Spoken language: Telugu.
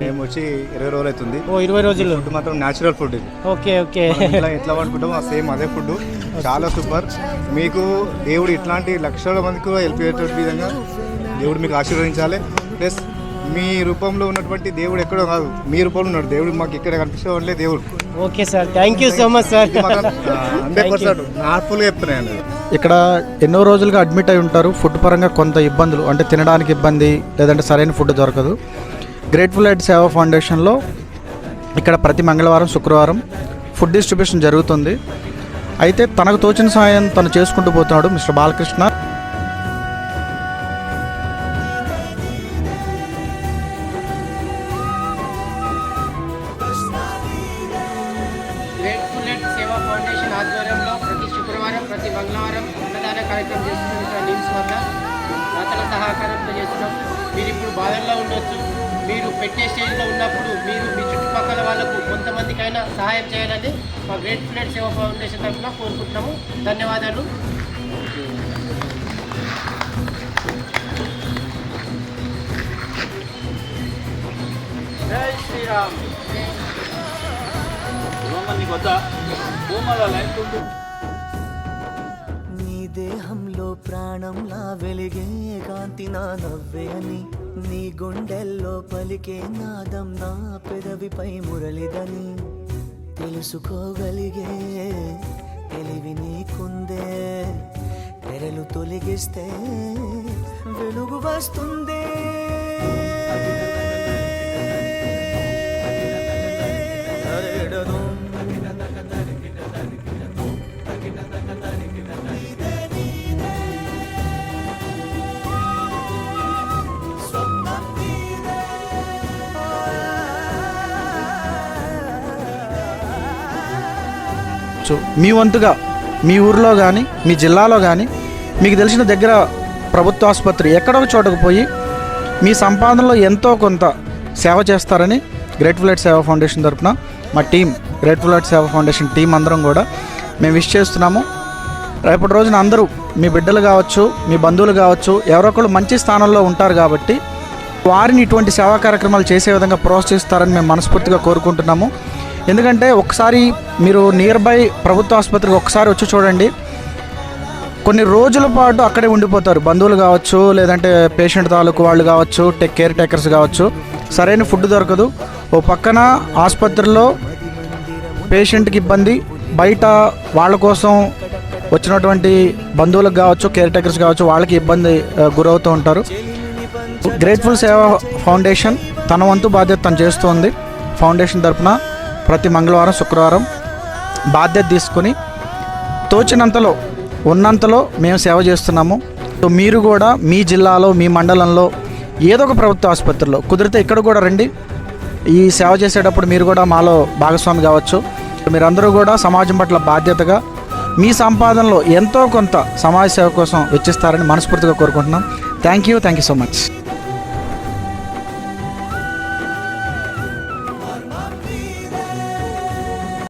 వచ్చి ఇరవై రోజులు అవుతుంది. ఓ ఇరవై రోజులు. ఫుడ్ మాత్రం న్యాచురల్ ఫుడ్ ఇది. Okay okay. మనం ఎట్లా వండుకుంటామో సేమ్ అదే ఫుడ్ చాలా సూపర్. మీకు దేవుడు ఇట్లాంటి లక్షల మందికి హెల్ప్ అయ్యేటువంటి విధంగా దేవుడు మీకు ఆశీర్వదించాలి. ప్లస్ మీ రూపంలో ఉన్నటువంటి దేవుడు ఎక్కడో కాదు. మీ రూపంలో ఉన్నాడు. దేవుడు మాకు ఇక్కడ కనిపించే దేవుడు. Okay sir. Thank you so much sir. Hundred percent నార్ఫుల్గా చెప్తున్నాయండి ఇక్కడ ఎన్నో రోజులుగా అడ్మిట్ అయి ఉంటారు. ఫుడ్ పరంగా కొంత ఇబ్బందులు. అంటే తినడానికి ఇబ్బంది లేదంటే సరైన ఫుడ్ దొరకదు. గ్రేట్ఫుల్ ఎయిడ్ సేవా ఫౌండేషన్లో ఇక్కడ ప్రతి మంగళవారం శుక్రవారం ఫుడ్ డిస్ట్రిబ్యూషన్ జరుగుతుంది. అయితే తనకు తోచిన సాయం తను చేసుకుంటూ పోతున్నాడు మిస్టర్ బాలకృష్ణ. మంగళవారం అన్నదాన కార్యక్రమం చేస్తున్న ఇక్కడ వద్ద దాతల సహకారంతో చేస్తున్నాం మీరు ఇప్పుడు బాధల్లో ఉండొచ్చు. మీరు పెట్టే స్టేజ్లో ఉన్నప్పుడు మీరు మీ చుట్టుపక్కల వాళ్ళకు కొంతమందికైనా సహాయం చేయాలని మా గ్రేట్ఫుల్ ఎడ్ సేవా ఫౌండేషన్ తరఫున కోరుకుంటున్నాము. ధన్యవాదాలు. జై శ్రీరామ్. నీ దేహంలో ప్రాణంలా వెలిగే కాంతి నా నవ్వే అని నీ గుండెల్లో పలికే నాదం నా పెదవిపై మురళిదని తెలుసుకోగలిగే తెలివి నీకుందే తెరలు తొలగిస్తే వెలుగు వస్తుందే. సో మీ వంతుగా మీ ఊర్లో కానీ మీ జిల్లాలో కానీ మీకు తెలిసిన దగ్గర ప్రభుత్వ ఆసుపత్రి ఎక్కడో చోటకు పోయి మీ సంపాదనలో ఎంతో కొంత సేవ చేస్తారని గ్రేట్ఫుల్ ఎయిడ్ సేవా ఫౌండేషన్ తరపున మా team grateful aid Seva foundation team అందరం కూడా మేము విష్ చేస్తున్నాము. రేపటి రోజున అందరూ మీ బిడ్డలు కావచ్చు మీ బంధువులు కావచ్చు ఎవరొకరు మంచి స్థానంలో ఉంటారు కాబట్టి వారిని ఇటువంటి సేవా కార్యక్రమాలు చేసే విధంగా ప్రోత్సహిస్తారని మేము మనస్ఫూర్తిగా కోరుకుంటున్నాము. ఎందుకంటే ఒకసారి మీరు నియర్ బై ప్రభుత్వ ఆసుపత్రికి ఒకసారి వచ్చి చూడండి. కొన్ని రోజుల పాటు అక్కడే ఉండిపోతారు. బంధువులు కావచ్చు లేదంటే పేషెంట్ తాలూకు వాళ్ళు కావచ్చు టెక్ కేర్ టేకర్స్ కావచ్చు. సరైన ఫుడ్ దొరకదు. ఓ పక్కన ఆసుపత్రిలో పేషెంట్కి ఇబ్బంది. బయట వాళ్ళ కోసం వచ్చినటువంటి బంధువులకు కావచ్చు కేర్ టేకర్స్ కావచ్చు వాళ్ళకి ఇబ్బంది గురవుతూ ఉంటారు. గ్రేట్ఫుల్ సేవా ఫౌండేషన్ తన వంతు బాధ్యత తను చేస్తుంది. ఫౌండేషన్ తరఫున ప్రతి మంగళవారం శుక్రవారం బాధ్యత తీసుకొని తోచినంతలో ఉన్నంతలో మేము సేవ చేస్తున్నాము. సో మీరు కూడా మీ జిల్లాలో మీ మండలంలో ఏదో ఒక ప్రభుత్వ ఆసుపత్రిలో కుదిరితే ఇక్కడ కూడా రండి. ఈ సేవ చేసేటప్పుడు మీరు కూడా మాలో భాగస్వామి కావచ్చు. మీరందరూ కూడా సమాజం పట్ల బాధ్యతగా మీ సంపాదనలో ఎంతో కొంత సమాజ సేవ కోసం వెచ్చిస్తారని మనస్ఫూర్తిగా కోరుకుంటున్నాం. Thank you thank you so much